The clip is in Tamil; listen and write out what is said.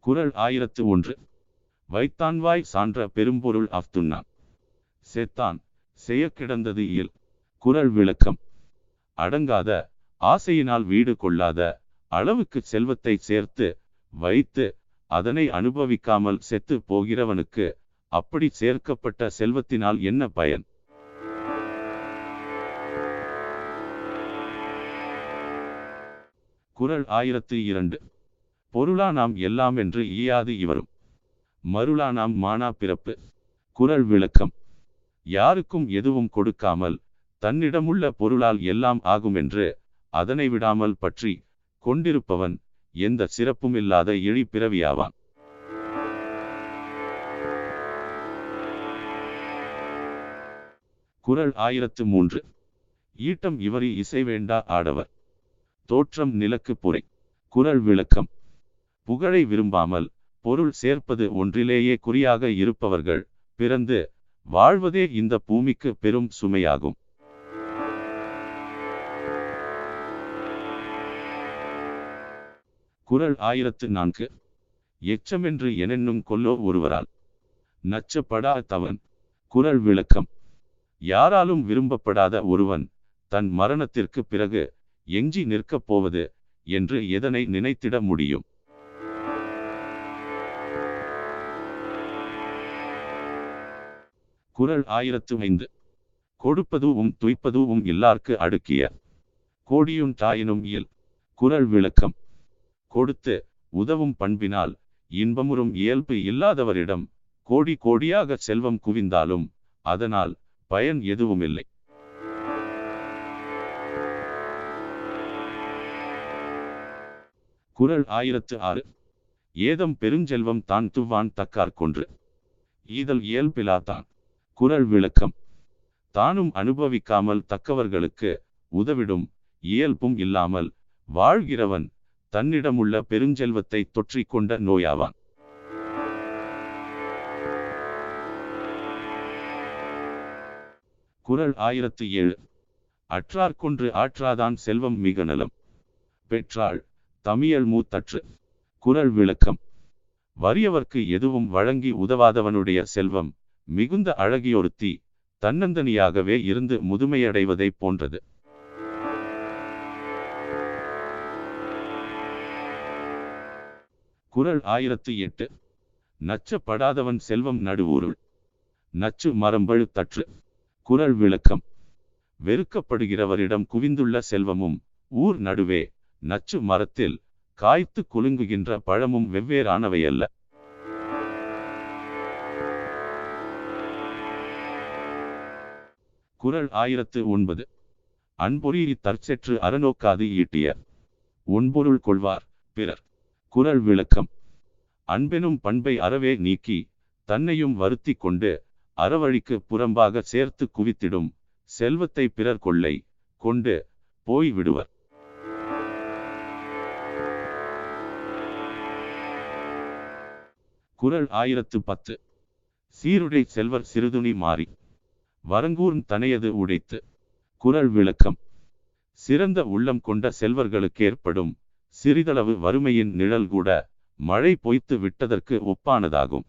குரல் ஆயிரத்து ஒன்று. வைத்தான்வாய் சான்ற பெரும்பொருள் அஃதுண்ணான் செத்தான் செய்ய கிடந்தது இயல். குரல் விளக்கம். அடங்காத ஆசையினால் வீடு கொள்ளாத அளவுக்கு செல்வத்தை சேர்த்து வைத்து அதனை அனுபவிக்காமல் செத்து போகிறவனுக்கு அப்படி சேர்க்கப்பட்ட செல்வத்தினால் என்ன பயன்? குரல் ஆயிரத்து இரண்டு. பொருளா நாம் எல்லாம் என்று ஈயாது இவரும். மருளா நாம் மானா பிறப்பு குறள் விளக்கம். யாருக்கும் எதுவும் கொடுக்காமல் தன்னிடமுள்ள பொருளால் எல்லாம் ஆகும் என்று அதனை விடாமல் பற்றி கொண்டிருப்பவன் எந்த சிறப்புமில்லாத இழி பிறவியாவான். குறள் ஆயிரத்து மூன்று. ஈட்டம் இவரி இசை வேண்டா ஆடவர். தோற்றம் நிலக்கு புரை. குரல் விளக்கம். புகழை விரும்பாமல் பொருள் சேர்ப்பது ஒன்றிலேயே குறியாக இருப்பவர்கள் பிறந்து வாழ்வதே இந்த பூமிக்கு பெரும் சுமையாகும். குறள் ஆயிரத்து நான்கு. எச்சமென்று எனென்னும் கொல்லோ ஒருவரால். நச்சப்படா தவன். குரல் விளக்கம். யாராலும் விரும்பப்படாத ஒருவன் தன் மரணத்திற்கு பிறகு எஞ்சி நிற்கப் போவது என்று எதனை நினைத்திட முடியும்? குரல் ஆயிரத்து ஐந்து கொடுப்பதுவும் துய்ப்பதுவும் எல்லார்க்கு அடுக்கிய கோடியும் தாயினும் இயல். குரல் விளக்கம். கொடுத்து உதவும் பண்பினால் இன்பமுறும் இயல்பு இல்லாதவரிடம் கோடி கோடியாக செல்வம் குவிந்தாலும் அதனால் பயன் எதுவுமில்லை. குரல் ஆயிரத்து ஆறு ஏதம் பெருஞ்செல்வம் தான் துவான் தக்கார் கொன்று. ஈதல் இயல்பிலாதான். குரல் விளக்கம். தானும் அனுபவிக்காமல் தக்கவர்களுக்கு உதவிடும் இயல்பும் இல்லாமல் வாழ்கிறவன் தன்னிடமுள்ள பெருஞ்செல்வத்தை தொற்றிக் கொண்ட நோயாவான். குரல் ஆயிரத்து ஏழு. அற்றார் கொன்று ஆற்றாதான் செல்வம் மிக நலம். பெற்றாள் தமியல் மூத்தற்று. குரல் விளக்கம். வறியவர்க்கு எதுவும் வழங்கி உதவாதவனுடைய செல்வம் மிகுந்த அழகியொருத்தி தன்னந்தனியாகவே இருந்து முதுமையடைவதைப் போன்றது. குரல் ஆயிரத்து எட்டு. நச்சப்படாதவன் செல்வம் நடுவூருள். நச்சு மரம்பழு தற்று. குரல் விளக்கம். வெறுக்கப்படுகிறவரிடம் குவிந்துள்ள செல்வமும் ஊர் நடுவே நச்சு மரத்தில் காய்த்து குலுங்குகின்ற பழமும் வெவ்வேறானவையல்ல. குறள் ஆயிரத்து ஒன்பது. அன்பொறி தற்செற்று அறநோக்காது ஈட்டிய உன்பொருள் கொள்வார் பிறர். குரல் விளக்கம். அன்பெனும் பண்பை அறவே நீக்கி தன்னையும் வருத்தி கொண்டு அறவழிக்கு புறம்பாக சேர்த்து குவித்திடும் செல்வத்தை பிறர் கொள்ளை கொண்டு போய் விடுவர். குறள் ஆயிரத்து பத்து. சீருடை செல்வர் சிறுதுணி மாறி. வரங்கூர்ன் தனையது உடைத்து குரல் விளக்கம். சிறந்த உள்ளம் கொண்ட செல்வர்களுக்கு ஏற்படும் சிறிதளவு வறுமையின் நிழல் கூட மழை பொய்த்து விட்டதற்கு ஒப்பானதாகும்.